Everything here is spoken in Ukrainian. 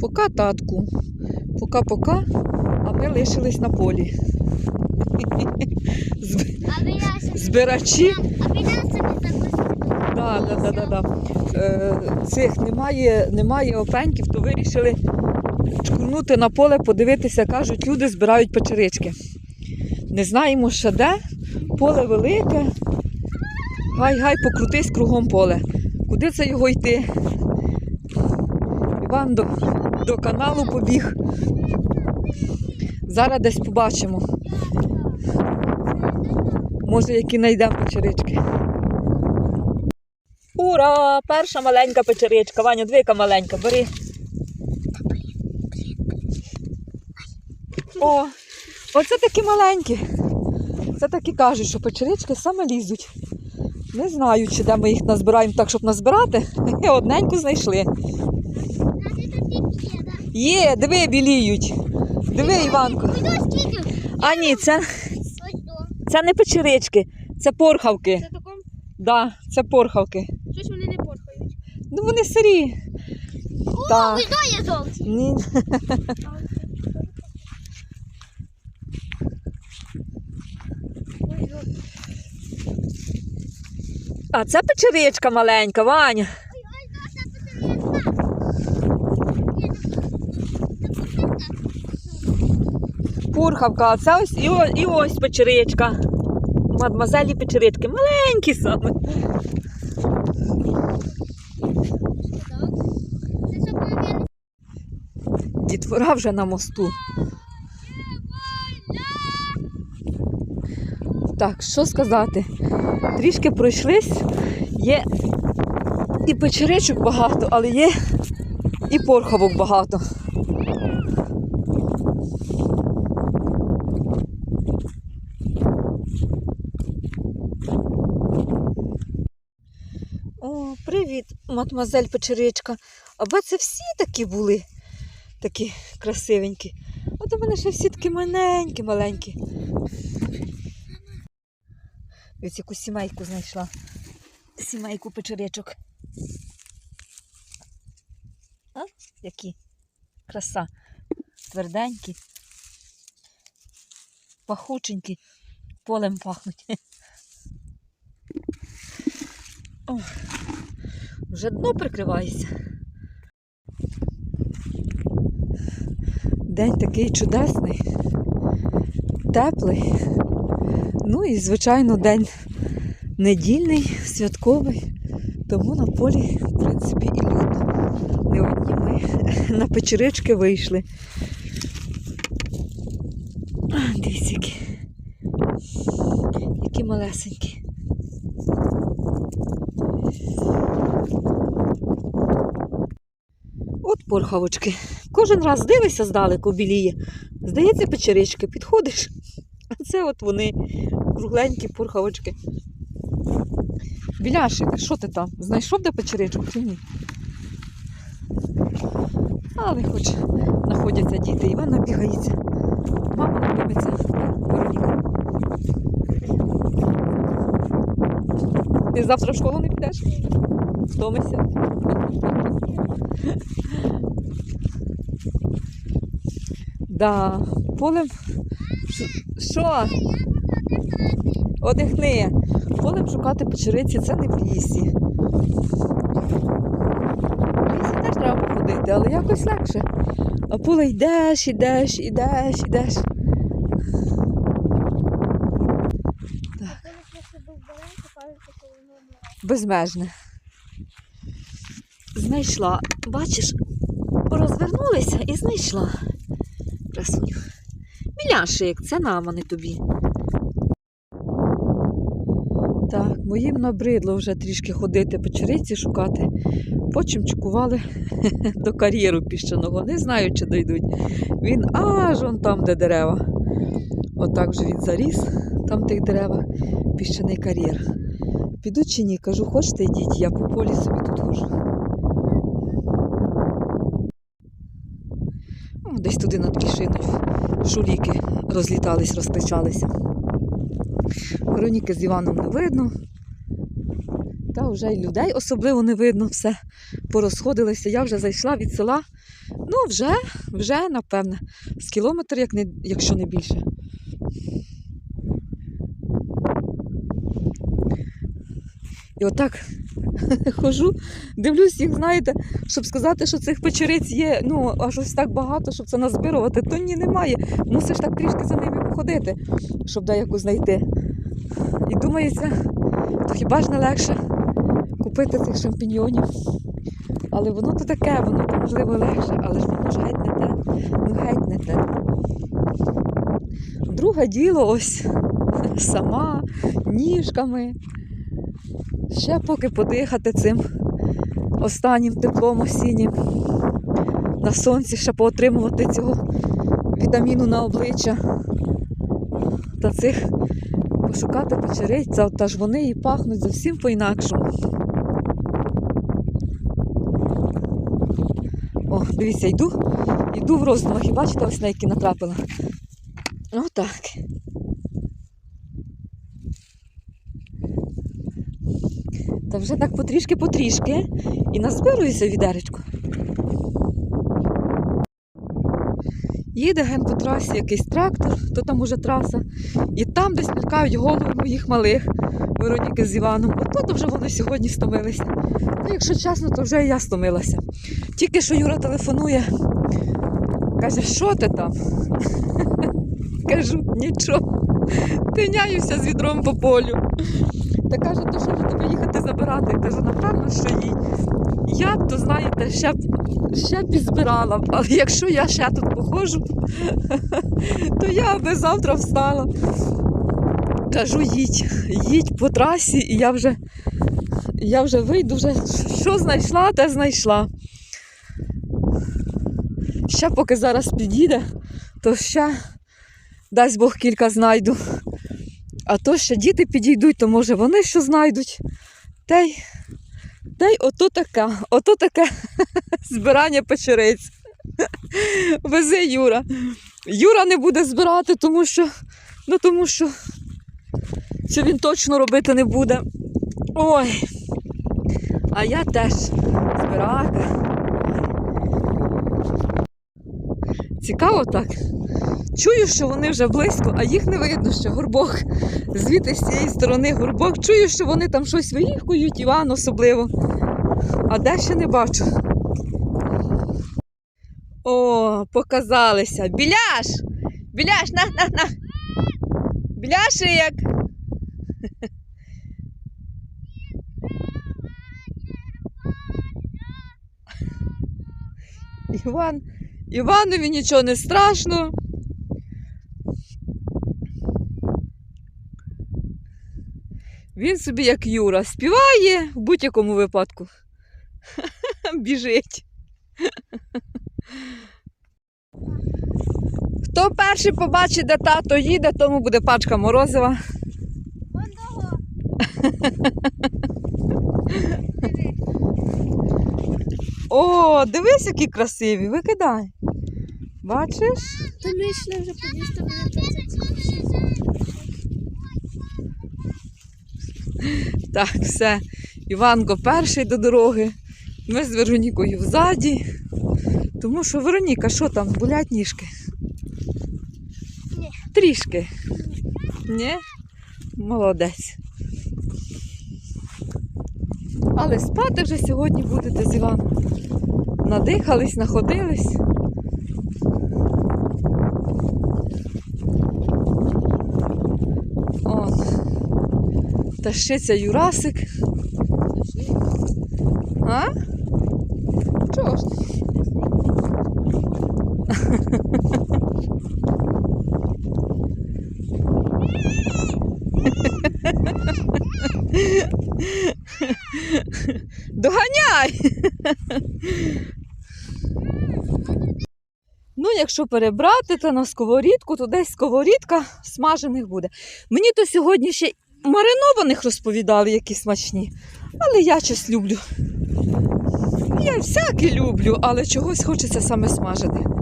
Пока татку. Пока-пока, а ми лишились на полі. Збирачі. Да, да, да, да. Е, цих немає, немає опеньків, то вирішили чкурнути на поле, подивитися, кажуть, люди збирають печерички. Не знаємо ще де, поле велике. Гай-гай, покрутись кругом поле. Куди це його йти? Іван до, до каналу побіг. Зараз десь побачимо. Може, які знайдемо печерички. Ура! Перша маленька печеричка. Ваня, двійка маленька, бери. О, оце такі маленькі. Це такі кажуть, що печерички саме лізуть. Не знаю, чи де ми їх назбираємо так, щоб назбирати. І одненьку знайшли. Є, диви, біліють. Диви, Іванко. А ні, це, це не печерички, це порхавки. Це таком, Да, це порхавки. щось вони не порхають. Ну вони сирі. Да, я золоті. Ні. А це печеричка маленька, Ваня. Пурхавка, а це ось і, о- і ось печеричка. Мадмазелі печерички. Маленькі саме. Дітвора вже на мосту. Так, що сказати? Трішки пройшлись. Є і печеричок багато, але є і порхавок багато. О, привіт, мадмазель печеричка. Аби це всі такі були, такі красивенькі. От у мене ще всі такі маленькі, маленькі. Ось яку сімейку знайшла. Сімейку печеричок. А? Які? Краса. Тверденькі. Пахученькі. Полем пахнуть. О, вже дно прикривається. День такий чудесний, теплий. Ну і, звичайно, день недільний, святковий. Тому на полі, в принципі, і людно. Не одні ми на печерички вийшли. Дивіться, які. Які малесенькі. От порхавочки. Кожен раз дивишся здалеку біліє. Здається, печерички, підходиш. А це от вони, кругленькі порхавочки. Біляшик, що ти там? Знайшов де печеричок чи ні? Але хоч знаходяться діти, Івана бігається. Мама любиться. Вероніка. Ти завтра в школу не підеш? Втомишся? Да, полем. Що? Одихни. Полем шукати печериці це не в лісі. В лісі теж треба походити, але якось легше. А поле йдеш, йдеш, йдеш, йдеш. Вмирає. Безмежне. Знайшла. Бачиш, розвернулися і знайшла. Красуню. Біляшик, це нам, а не тобі. Так, моїм набридло вже трішки ходити печериці шукати. Потім чекували до кар'єру піщаного. Не знаю, чи дійдуть. Він аж он там, де дерева. Отак вже він заріс, там тих деревах піщаний кар'єр. Піду чи ні? Кажу, хочете йдіть, я по полі собі тут хожу. Десь туди над кишиною шуліки розлітались, розкричалися. Вероніки з Іваном не видно. Та вже й людей особливо не видно, все порозходилося. Я вже зайшла від села Ну, вже, вже, напевне, з кілометр, як не, якщо не більше. І отак хожу, дивлюсь їх, знаєте, щоб сказати, що цих печериць є, ну, аж ось так багато, щоб це назбирувати, то ні, немає. Мусиш так трішки за ними походити, щоб деяку знайти. І думається, то хіба ж не легше купити цих шампіньйонів? Але воно то таке, воно то можливо легше, але ж воно ж геть не те. Ну геть не те. Друге діло ось сама, ніжками. Ще поки подихати цим останнім теплом осіннім. На сонці ще поотримувати цього вітаміну на обличчя. Та цих пошукати печериць, та, ж вони і пахнуть зовсім по-інакшому. О, дивіться, йду, йду в роздумах і бачите, ось на які натрапила. Отак. Та вже так потрішки-потрішки і назбируюся відеречку. Їде ген по трасі якийсь трактор, то там уже траса, і там десь мількають голови моїх малих Вероніки з Іваном. Ото то вже вони сьогодні стомилися. Ну, якщо чесно, то вже і я стомилася. Тільки що Юра телефонує, каже, що ти там? Кажу, нічого. Тиняюся з відром по полю. Та каже, то що ж тебе їхати забирати? Я кажу, напевно, що їй. Я б, то знаєте, ще б, ще б і але якщо я ще тут походжу, то я би завтра встала. Кажу, їдь, їдь по трасі, і я вже, я вже вийду, вже що знайшла, те знайшла. Ще поки зараз підійде, то ще дасть Бог кілька знайду. А то ще діти підійдуть, то може вони що знайдуть. Та й, та й ото таке, ото таке збирання печериць. Везе Юра. Юра не буде збирати, тому що, ну тому що це він точно робити не буде. Ой. А я теж збирака. Цікаво так. Чую, що вони вже близько, а їх не видно, що горбок. Звідти з цієї сторони горбок. Чую, що вони там щось виїхкують, Іван особливо. А де ще не бачу. О, показалися. Біляш! Біляш, на, на, на. Біляшик! Іван, Іванові нічого не страшно. Він собі, як Юра, співає в будь-якому випадку. Біжить. Хто перший побачить, де тато їде, тому буде пачка морозива. О, дивись, які красиві, викидай. Бачиш? Та ми йшли вже по дві сторони. Так, все. Іванко перший до дороги. Ми з Веронікою взаді. Тому що Вероніка, що там, болять ніжки? Ні. Трішки. Ні? Молодець. Але спати вже сьогодні будете з Іваном. Надихались, находились. Он. Тащиться Юрасик. А? Чого ж? Доганяй! Ну, якщо перебрати, то на сковорідку, то десь сковорідка смажених буде. Мені то сьогодні ще маринованих розповідали, які смачні. Але я щось люблю. Я всяке люблю, але чогось хочеться саме смажене.